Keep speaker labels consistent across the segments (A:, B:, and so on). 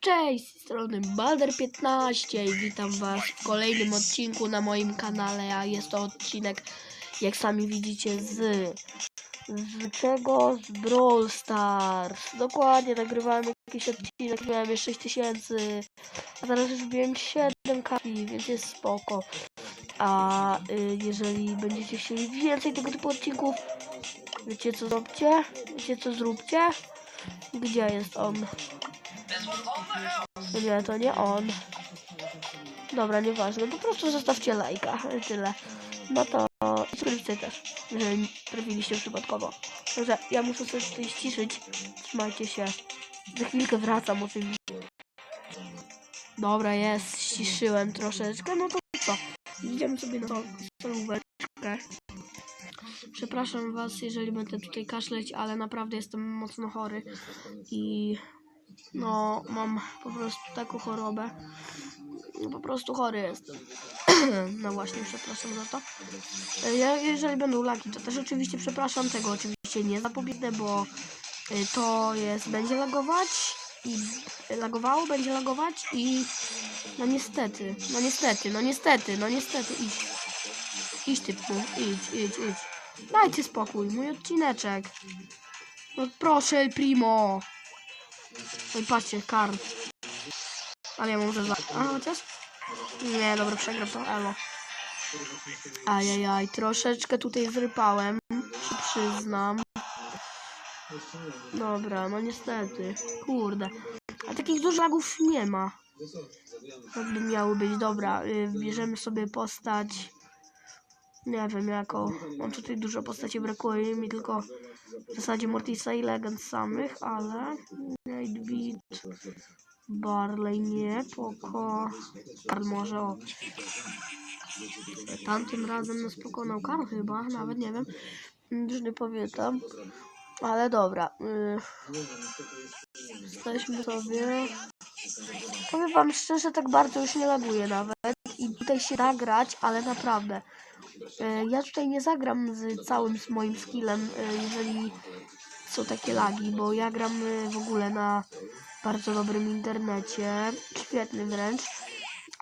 A: Cześć, z strony Balder15 i witam was w kolejnym odcinku na moim kanale, a jest to odcinek, jak sami widzicie, z... Z czego? Z Brawl Stars. Dokładnie, nagrywałem jakiś odcinek, miałem jeszcze 6000, a teraz już wbiłem 7 kali, więc jest spoko. A y, jeżeli będziecie chcieli więcej tego typu odcinków, wiecie co zróbcie? Wiecie co zróbcie? Gdzie jest on? Nie, to nie on. Dobra, nieważne. Po prostu zostawcie lajka. Tyle. No to subskrypcję też, jeżeli trafiliście przypadkowo. Także ja muszę coś tutaj ściszyć. Trzymajcie się. Za chwilkę wracam oczywiście. Dobra, jest. Ściszyłem troszeczkę. No to co? Idziemy sobie na tą solóweczkę. Przepraszam was, jeżeli będę tutaj kaszleć, ale naprawdę jestem mocno chory i no mam po prostu taką chorobę. No, po prostu chory jestem. no właśnie, przepraszam za to. E, Ja, jeżeli będą laki, to też oczywiście przepraszam. Tego oczywiście nie zapobiegnę, bo y, to jest, będzie lagować i lagowało, będzie lagować i no niestety, no niestety, no niestety, no niestety, idź. Idź typu, idź, idź, idź. Dajcie spokój, mój odcineczek. No proszę, primo. No i patrzcie, Karl. Ale ja mam za... A, chociaż? Nie, dobra, przegram to, elo. Ajajaj, troszeczkę tutaj zrypałem, się przyznam. Dobra, no niestety. Kurde. A takich dużych lagów nie ma. Jakby miały być. Dobra, y, bierzemy sobie postać. Nie wiem jaką. Mam tutaj dużo postaci, brakuje mi tylko w zasadzie Mortisa i Legend samych, ale Nightbeat, Barley nie, Poko, Karl może, o. Tamtym razem nas pokonał Karl chyba, nawet nie wiem, już nie pamiętam, ale dobra. Y, Jesteśmy sobie. Powiem wam szczerze, tak bardzo już nie laguję nawet i tutaj się da grać, ale naprawdę. E, Ja tutaj nie zagram z całym moim skillem, e, jeżeli są takie lagi, bo ja gram e, w ogóle na bardzo dobrym internecie, świetnym wręcz,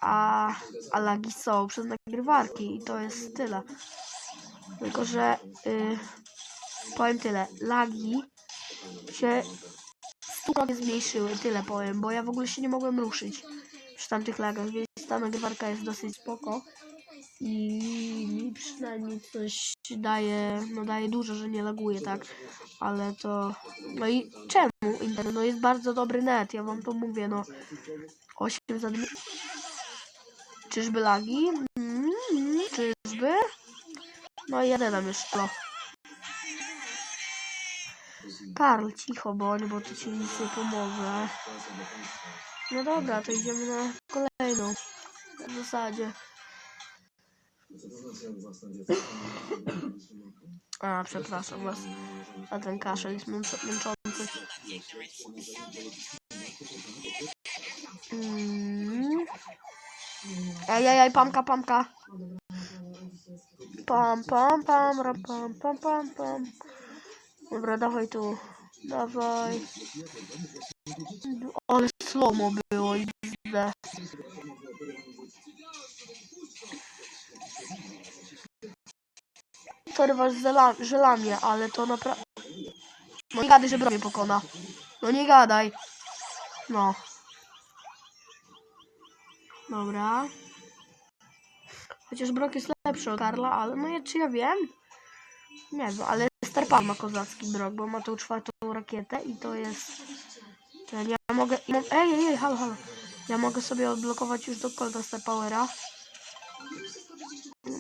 A: a, a lagi są przez nagrywarki i to jest tyle. Tylko, że y, powiem tyle, lagi się stukrotnie zmniejszyły, tyle powiem, bo ja w ogóle się nie mogłem ruszyć przy tamtych lagach, więc ta nagrywarka jest dosyć spoko i mi przynajmniej coś daje, no daje dużo, że nie laguje, tak, ale to, no i czemu internet, no jest bardzo dobry net, ja wam to mówię, no 8 za dwie, czyżby lagi, mm, czyżby, no i jadę tam jeszcze, no. Karl, cicho bądź, bo to ci nic nie pomoże. No dobra, to idziemy na kolejną. W zasadzie. A, przepraszam was. A ten kaszel jest męcz- męczący. Mm. Ej, ej, ej, pamka, pamka. Pam, pam, pam, ra, pam, pam, pam, pam. Dobra, dawaj tu. Dawaj. Ale slomo było i źle. Sorry was za żelamię, ale to naprawdę... No nie gadaj, że broń pokona. No nie gadaj. No. Dobra. Chociaż Brok jest lepszy od Karla, ale no ja, czy ja wiem? Nie wiem, ale Star Power ma kozacki Brok, bo ma tą czwartą rakietę i to jest... Ja mogę... Ej, ej, ej, halo, halo. Ja mogę sobie odblokować już do Colta Star Powera.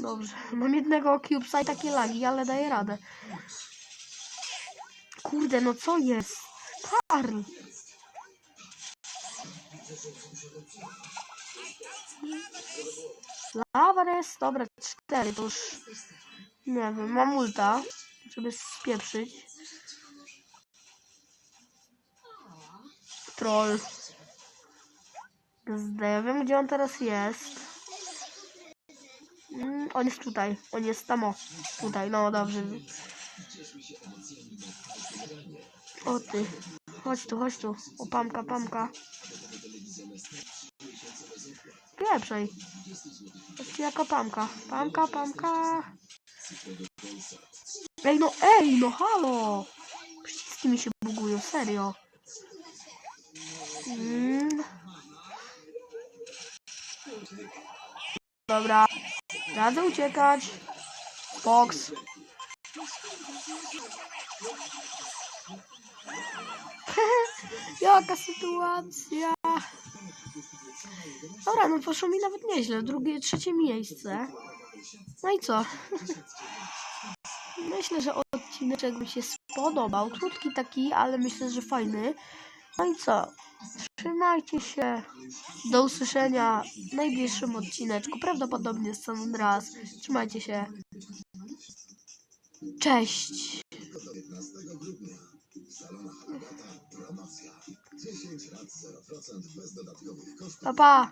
A: Dobrze. Mam jednego Cubesa i takie lagi, ale daję radę. Kurde, no co jest? Karl! Lavares, dobra, cztery, to już... Nie wiem, mam ulta, żeby spieprzyć. Troll. Zdaję, wiem gdzie on teraz jest. On jest tutaj, on jest tam, o, tutaj, no dobrze. O ty, Chodź tu, chodź tu. O, pamka, pamka. Pieprzej. Chodź tu jako pamka. Pamka, pamka. Ej, no, ej, no halo. Przyciski mi się bugują, serio. Mm. Dobra. Radzę uciekać. Fox. Jaka sytuacja. Dobra, no poszło mi nawet nieźle. Drugie, trzecie miejsce. No i co? Myślę, że odcinek mi się spodobał. Krótki taki, ale myślę, że fajny. No i co? Trzymajcie się. Do usłyszenia w najbliższym odcineczku. Prawdopodobnie San raz. Trzymajcie się. Cześć. Pa, pa.